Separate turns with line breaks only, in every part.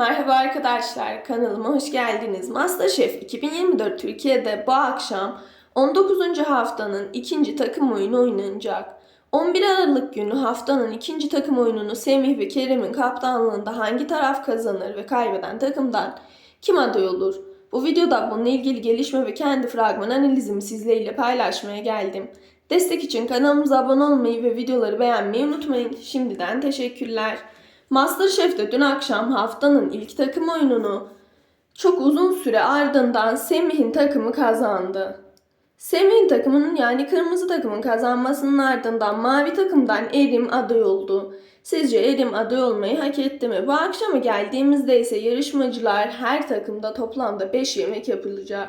Merhaba arkadaşlar, kanalıma hoş geldiniz. Masterchef 2024 Türkiye'de bu akşam 19. haftanın ikinci takım oyunu oynanacak. 11 Aralık günü haftanın ikinci takım oyununu Semih ve Kerem'in kaptanlığında hangi taraf kazanır ve kaybeden takımdan kim aday olur? Bu videoda bununla ilgili gelişme ve kendi fragman analizimi sizlerle paylaşmaya geldim. Destek için kanalımıza abone olmayı ve videoları beğenmeyi unutmayın. Şimdiden teşekkürler. Masterchef'te dün akşam haftanın ilk takım oyununu çok uzun süre ardından Semih'in takımı kazandı. Semih'in takımının yani kırmızı takımın kazanmasının ardından mavi takımdan Erim aday oldu. Sizce Erim aday olmayı hak etti mi? Bu akşama geldiğimizde ise yarışmacılar her takımda toplamda 5 yemek yapılacak.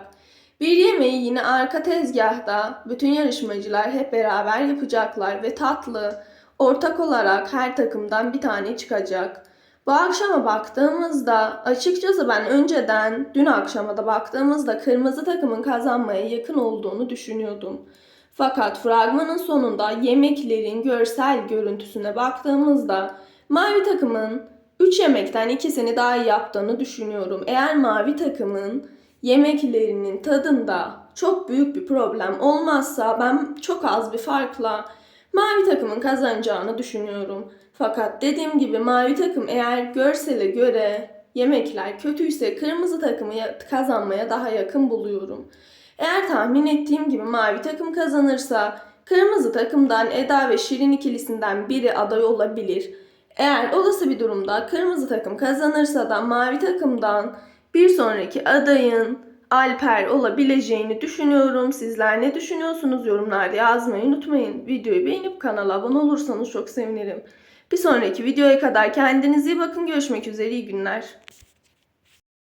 Bir yemeği yine arka tezgahta bütün yarışmacılar hep beraber yapacaklar ve tatlı, ortak olarak her takımdan bir tane çıkacak. Bu akşama baktığımızda açıkçası ben önceden dün akşama da baktığımızda kırmızı takımın kazanmaya yakın olduğunu düşünüyordum. Fakat fragmanın sonunda yemeklerin görsel görüntüsüne baktığımızda mavi takımın 3 yemekten ikisini daha iyi yaptığını düşünüyorum. Eğer mavi takımın yemeklerinin tadında çok büyük bir problem olmazsa ben çok az bir farkla mavi takımın kazanacağını düşünüyorum. Fakat dediğim gibi mavi takım eğer görsele göre yemekler kötüyse kırmızı takımı ya- kazanmaya daha yakın buluyorum. Eğer tahmin ettiğim gibi mavi takım kazanırsa kırmızı takımdan Eda ve Şirin ikilisinden biri aday olabilir. Eğer olası bir durumda kırmızı takım kazanırsa da mavi takımdan bir sonraki adayın Alper olabileceğini düşünüyorum. Sizler ne düşünüyorsunuz? Yorumlarda yazmayı unutmayın. Videoyu beğenip kanala abone olursanız çok sevinirim. Bir sonraki videoya kadar kendinize iyi bakın. Görüşmek üzere. iyi günler.